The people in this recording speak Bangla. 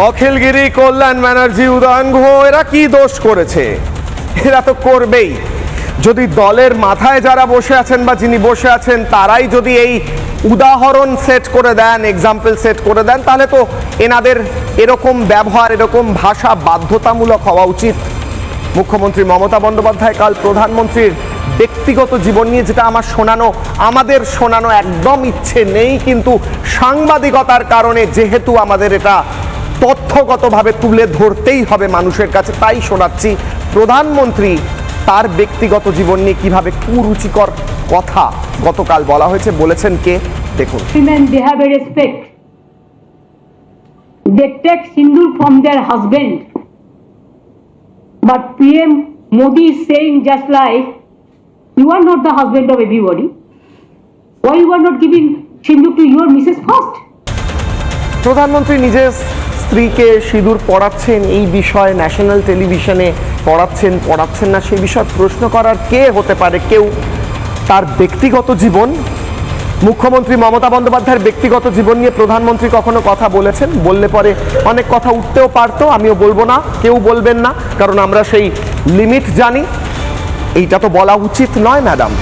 অখিলগিরি কল্যাণ ব্যানার্জি উদয়ন গুহ, এরা কি দোষ করেছে? এরা তো করবেই। যদি দলের মাথায় যারা বসে আছেন বা যিনি বসে আছেন, তারাই যদি এই উদাহরণ সেট করে দেন এক্সাম্পল সেট করে দেন, তাহলে তো এনাদের এরকম ব্যবহার, এরকম ভাষা বাধ্যতামূলক হওয়া উচিত। মুখ্যমন্ত্রী মমতা বন্দ্যোপাধ্যায় কাল প্রধানমন্ত্রীর ব্যক্তিগত জীবন নিয়ে যেটা আমার শোনানো, আমাদের শোনানো একদম ইচ্ছে নেই, কিন্তু সাংবাদিকতার কারণে যেহেতু আমাদের এটা তথ্যগতভাবে তুলে ধরতেই হবে মানুষের কাছে তাই শোনাচ্ছি প্রধানমন্ত্রী তার ব্যক্তিগত জীবন নিয়ে কীভাবে কুরুচিকর কথা গতকাল বলা হয়েছে বলেছেন কে দেখুন women they have a respect they take sindoor from their husband but pm modi is saying just like you are not the husband of everybody why you are not giving sindoor to your mrs first প্রধানমন্ত্রী নিজের স্ত্রীকে সিঁদুর পড়াচ্ছেন এই বিষয়ে ন্যাশনাল টেলিভিশনে পড়াচ্ছেন পড়াচ্ছেন না সেই বিষয়ে প্রশ্ন করার কে হতে পারে, কেউ তার ব্যক্তিগত জীবন। মুখ্যমন্ত্রী মমতা বন্দ্যোপাধ্যায়ের ব্যক্তিগত জীবন নিয়ে প্রধানমন্ত্রী কখনো কথা বলেছেন? বললে পরে অনেক কথা উঠতেও পারতো, আমিও বলব না, কেউ বলবেন না, কারণ আমরা সেই লিমিট জানি। এইটা তো বলা উচিত নয় ম্যাডাম